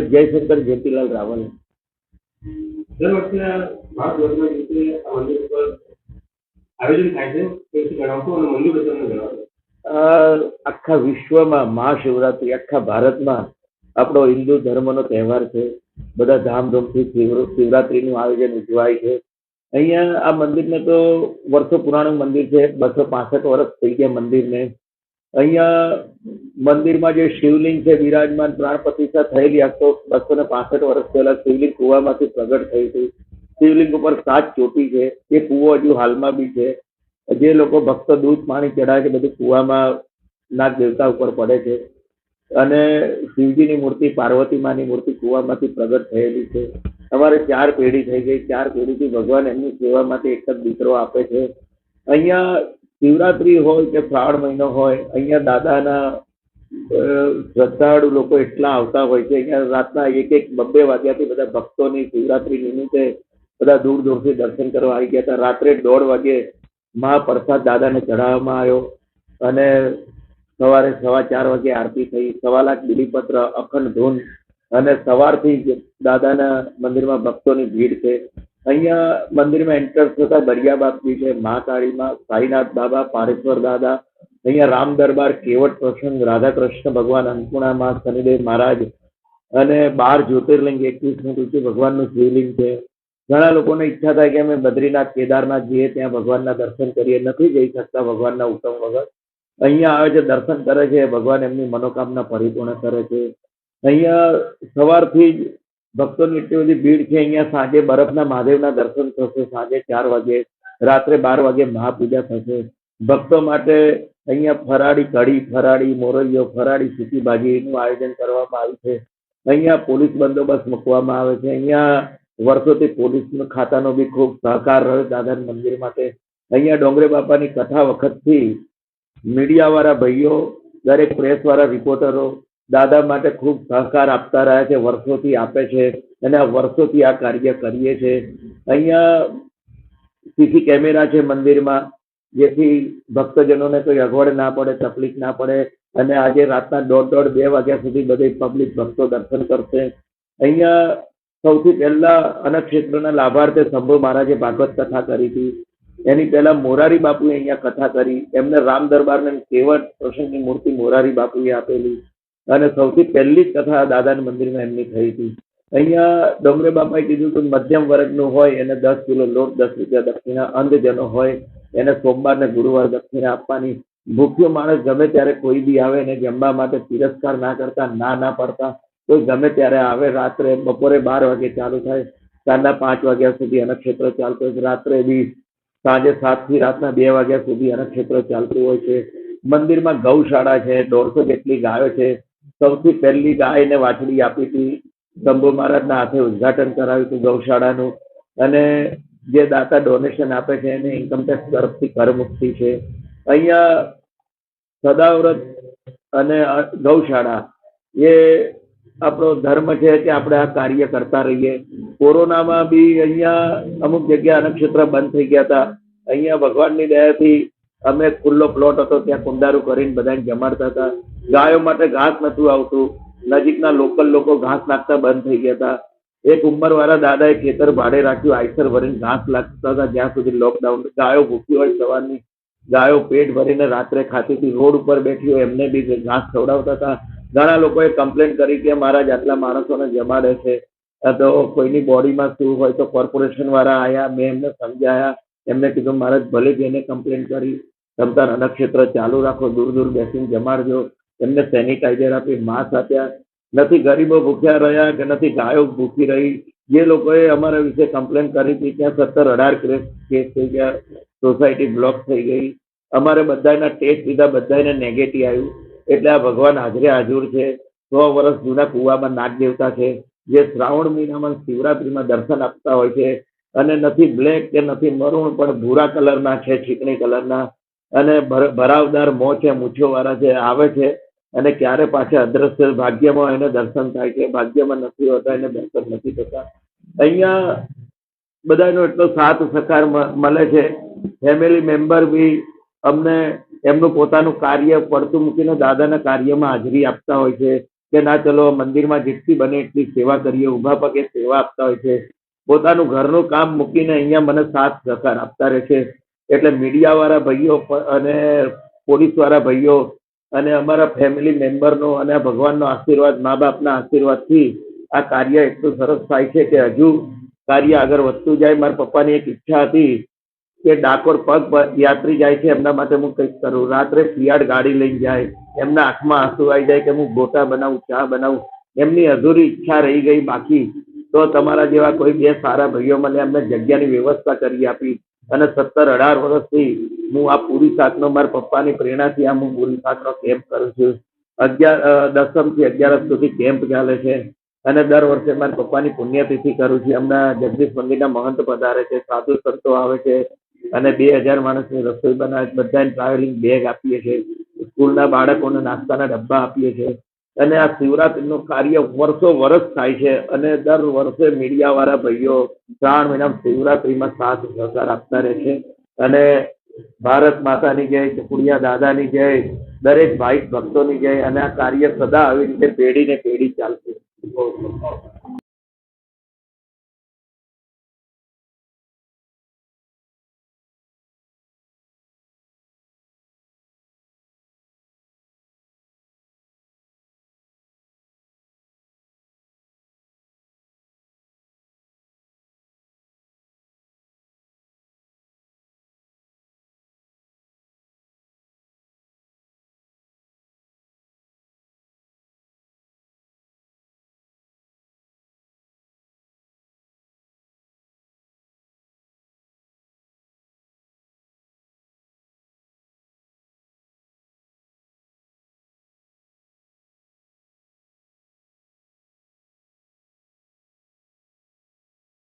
જયશંકર જ્યોતિલાલ રાવલ. આખા વિશ્વમાં મહાશિવરાત્રી આખા ભારતમાં આપણો હિન્દુ ધર્મનો તહેવાર છે. બધા ધામધૂમથી શિવરાત્રીનું આયોજન ઉજવાય છે. અહીંયા આ મંદિરને તો વર્ષો પુરાણું મંદિર છે. બસો પાસઠ વર્ષ થઈ ગયા મંદિરને. અહીંયા મંદિરમાં જે શિવલિંગ છે, બિરાજમાન પ્રાણ પ્રતિષ્ઠા થયેલી આખો બસો ને પાસઠ વર્ષ પહેલા શિવલિંગ કુવામાંથી પ્રગટ થઈ હતી. શિવલિંગ ઉપર સાત ચોટી છે, એ કુવો હજુ હાલમાં બી છે. જે લોકો ભક્તો દૂધ પાણી ચડાવે છે, બધું કુવામાં નાગ દેવતા ઉપર પડે છે. અને શિવજીની મૂર્તિ, પાર્વતી માની મૂર્તિ કુવામાંથી પ્રગટ થયેલી છે. અમારે ચાર પેઢી થઈ ગઈ. ચાર પેઢીથી ભગવાન એમની સેવા એક જ દીકરો આપે છે. અહીંયા શિવરાત્રી હોય કે શ્રાવણ મહિનો હોય, અહીંયા દાદાના શ્રદ્ધાળુ લોકો એટલા આવતા હોય છે. અહીંયા રાતના એક એક બબ્બે વાગ્યાથી બધા ભક્તોની શિવરાત્રી નિમિત્તે બધા દૂર દૂરથી દર્શન કરવા આવી ગયા હતા. રાત્રે દોઢ વાગે મહાપ્રસાદ દાદાને ચઢાવવામાં આવ્યો અને સવારે સવા ચાર વાગે આરતી થઈ. સવા લાખ બિલીપત્ર, અખંડ ધૂન અને સવારથી દાદાના મંદિરમાં ભક્તોની ભીડ છે. અહીંયા મંદિરમાં એન્ટર થતા દરિયા બાપજી છે મહાકાળીમાં સાઈનાથ બાબા, પારેશ્વર દાદા, અહીંયા રામ દરબાર, કેવટ પ્રસંગ રાધા કૃષ્ણ ભગવાન અન્નપૂર્ણામાં શનિદેવ મહારાજ અને બાર જ્યોતિર્લિંગ એકવીસ ફૂટ ઊંચું ભગવાનનું શિવલિંગ છે. ઘણા લોકોને ઈચ્છા થાય કે અમે બદ્રીનાથ, કેદારનાથ જઈએ, ત્યાં ભગવાનના દર્શન કરીએ. નથી જઈ શકતા ભગવાનના ઉત્તમ વગર. અહીંયા આવે છે, દર્શન કરે છે, ભગવાન એમની મનોકામના પરિપૂર્ણ કરે છે. અહીંયા સવારથી જ ભક્તોની એટલી બધી ભીડ છે અહીંયા સાંજે બરફના મહાદેવના દર્શન થશે, સાંજે ચાર વાગે, રાત્રે બાર વાગે મહાપૂજા થશે. ભક્તો માટે અહીંયા ફરાળી કઢી, ફરાળી મોરૈયો, ફરાળી સૂકી ભાજીનું આયોજન કરવામાં આવ્યું છે. અહીંયા પોલીસ બંદોબસ્ત મૂકવામાં આવે છે. અહીંયા વર્ષોથી પોલીસ ખાતાનો બી ખૂબ સહકાર રહ્યો દાદાના મંદિર માટે. અહીંયા ડોંગરે બાપાની કથા વખતથી મીડિયાવાળા ભાઈઓ, દરેક પ્રેસવાળા રિપોર્ટરો દાદા માટે ખૂબ સહકાર આપતા રહ્યા છે, વર્ષોથી આપે છે અને વર્ષોથી આ કાર્ય કરીએ છે. અહીંયા સીસી કેમેરા છે મંદિરમાં, જેથી ભક્તજનોને કોઈ અગવડ ના પડે, તકલીફ ના પડે અને આજે રાતના દોઢ દોઢ બે વાગ્યા સુધી બધી પબ્લિક ભક્તો દર્શન કરશે. અહીંયા સૌથી પહેલા અનક્ષેત્રના લાભાર્થે શંભુ મહારાજે ભાગવત કથા કરી હતી. એની પહેલા મોરારી બાપુએ અહીંયા કથા કરી. એમને રામ દરબારને કેવટ પ્રસંગની મૂર્તિ મોરારી બાપુએ આપેલી. અને સૌથી પહેલી જ કથા દાદાના મંદિરમાં એમની થઈ હતી. અહીંયા ડોંગરે બાપાએ કીધું કે મધ્યમ વર્ગનું હોય એને દસ કિલો લોટ, દસ રૂપિયા દક્ષિણા, અંધજનો હોય એને સોમવાર ને ગુરુવાર દક્ષિણા આપવાની. ભૂખ્યો માણસ ગમે ત્યારે કોઈ બી આવે ને જમવા માટે તિરસ્કાર ના કરતા, ના ના પડતા કોઈ ગમે ત્યારે આવે રાત્રે, બપોરે બાર વાગે ચાલુ થાય, સાંજના પાંચ વાગ્યા સુધી અનક્ષેત્ર ચાલતું હોય છે. રાત્રે બી સાંજે સાતથી રાતના બે વાગ્યા સુધી અનક્ષેત્ર ચાલતું હોય છે. મંદિરમાં ગૌશાળા છે, દોઢસો જેટલી ગાયો છે. સૌથી પહેલી ગાય ને વાછડી આપી હતી. શંભુ મહારાજના હાથે ઉદ્ઘાટન કરાવ્યું હતું ગૌશાળાનું. અને જે દાતા ડોનેશન આપે છે એને ઇન્કમટેક્સ તરફથી કરમુક્તિ છે. અહીંયા સદાવ્રત અને ગૌશાળા એ આપણો ધર્મ છે કે આપણે આ કાર્ય કરતા રહીએ. કોરોનામાં બી અહીંયા અમુક જગ્યા અનક્ષેત્ર બંધ થઈ ગયા હતા. અહીંયા ભગવાનની દયાથી અમે ખુલ્લો પ્લોટ હતો, ત્યાં કુંડારું કરીને બધાને જમાડતા હતા. ગાયો માટે ઘાસ નતું આવતું. નજીકના લોકલ લોકો ઘાસ નાખતા બંધ થઈ ગયા હતા. એક ઉંમરવાળા દાદાએ ખેતર ભાડે રાખ્યું આઈસર ભરીને ઘાસ લાગતા હતા. જ્યાં સુધી લોકડાઉન ગાયો ભૂખી હોય સવારની, ગાયો પેટ ભરીને રાત્રે ખાતી હતી, રોડ ઉપર બેઠી હોય એમને બી ઘાસ ખવડાવતા હતા. ઘણા લોકોએ કમ્પ્લેન કરી કે મારા આટલા માણસોને જમાડે છે. તો કોઈની બોડીમાં શું હોય તો કોર્પોરેશન વાળા આવ્યા મેં એમને સમજાયા. એમને કીધું, મહારાજ, ભલે જઈને કમ્પ્લેન કરી. તમતા રણક્ષેત્ર ચાલુ રાખો દૂર દૂર બેસીને જમાડજો. એમને સેનિટાઈઝર આપી માસ્ક આપ્યા. નથી ગરીબો ભૂખ્યા રહ્યા કે નથી ગાયો ભૂખી રહી. જે લોકોએ અમારા વિશે કમ્પ્લેન કરી હતી, ત્યાં સત્તર અઢાર કેસ કેસ થઈ ગયા. સોસાયટી બ્લોક થઈ ગઈ. અમારે બધાના ટેસ્ટ લીધા બધાને નેગેટિવ આવ્યું. એટલે આ ભગવાન હાજરે હાજુર છે. સો વર્ષ જૂના કુવામાં નાગ દેવતા છે. જે શ્રાવણ મહિનામાં શિવરાત્રીમાં દર્શન આપતા હોય છે. અને નથી બ્લેક કે નથી મરૂણ, પણ ભૂરા કલરના છે, ચીકણી કલરના. અને ભર- ભરાવદાર મોં છે મૂછીઓવાળા છે, આવે છે. અને ક્યારે પાછા અદ્રશ્ય ભાગ્યમાં એને દર્શન થાય છે? ભાગ્યમાં નથી હોતા, એને દર્શન નથી થતા. અહીંયા બધાનો એટલો સાથ સહકાર મળે છે. ફેમિલી મેમ્બર બી અમને એમનું પોતાનું કાર્ય પડતું મૂકીને દાદાના કાર્યમાં હાજરી આપતા હોય છે કે ના ચલો મંદિરમાં જેટલી બને એટલી સેવા કરીએ, ઊભા પગે સેવા આપતા હોય છે. પોતાનું ઘરનું કામ મૂકીને અહીંયા મને સાથ સહકાર આપતા રહે છે. એટલે મીડિયા વાળા ભાઈઓ અને પોલીસવાળા ભાઈઓ અને અમારા ફેમિલી મેમ્બરનો અને ભગવાનનો આશીર્વાદ મા બાપના આશીર્વાદથી આ કાર્ય એટલું સરસ થાય છે કે હજુ કાર્ય આગળ વધતું જાય. મારા પપ્પાની એક ઈચ્છા હતી કે ડાકોર પગ યાત્રી જાય છે. એમના માટે હું કંઈક કરું. રાત્રે શિયાળ ગાડી લઈને જાય. એમના આંખમાં આંસુ આવી જાય કે હું ગોટા બનાવું, ચા બનાવું. એમની અધૂરી ઈચ્છા રહી ગઈ બાકી. તો તમારા જેવા કોઈ બે સારા ભાઈઓ મને એમને જગ્યાની વ્યવસ્થા કરી આપી. અને સત્તર અઢાર વર્ષથી હું આ પૂરી શાકનો મારા પપ્પાની પ્રેરણાથી આ હું પૂરી શાકનો કેમ્પ કરું છું. અગિયાર દસમથી અગિયારસ સુધી કેમ્પ ચાલે છે અને દર વર્ષે મારા પપ્પાની પુણ્યતિથિ કરું છું. એમના જગદીશ મંદિરના મહંત પધારે છે, સાધુ સંતો આવે છે અને બે હજાર માણસની રસોઈ બનાવે બધાને ટ્રાવેલિંગ બેગ આપીએ છીએ સ્કૂલના બાળકોને નાસ્તાના ડબ્બા આપીએ છીએ અને આ શિવરાત્રીનું કાર્ય વર્ષો વર્ષ થાય છે અને દર વર્ષે મીડિયાવાળા ભાઈઓ શ્રાવણ મહિનામાં શિવરાત્રીમાં સાથ સહકાર આપતા રહે છે. અને ભારત માતાની જય, ચકુડિયા દાદાની જય, દરેક ભાઈ ભક્તોની જય અને આ કાર્ય સદા આવી રીતે પેઢી ને પેઢી ચાલશે.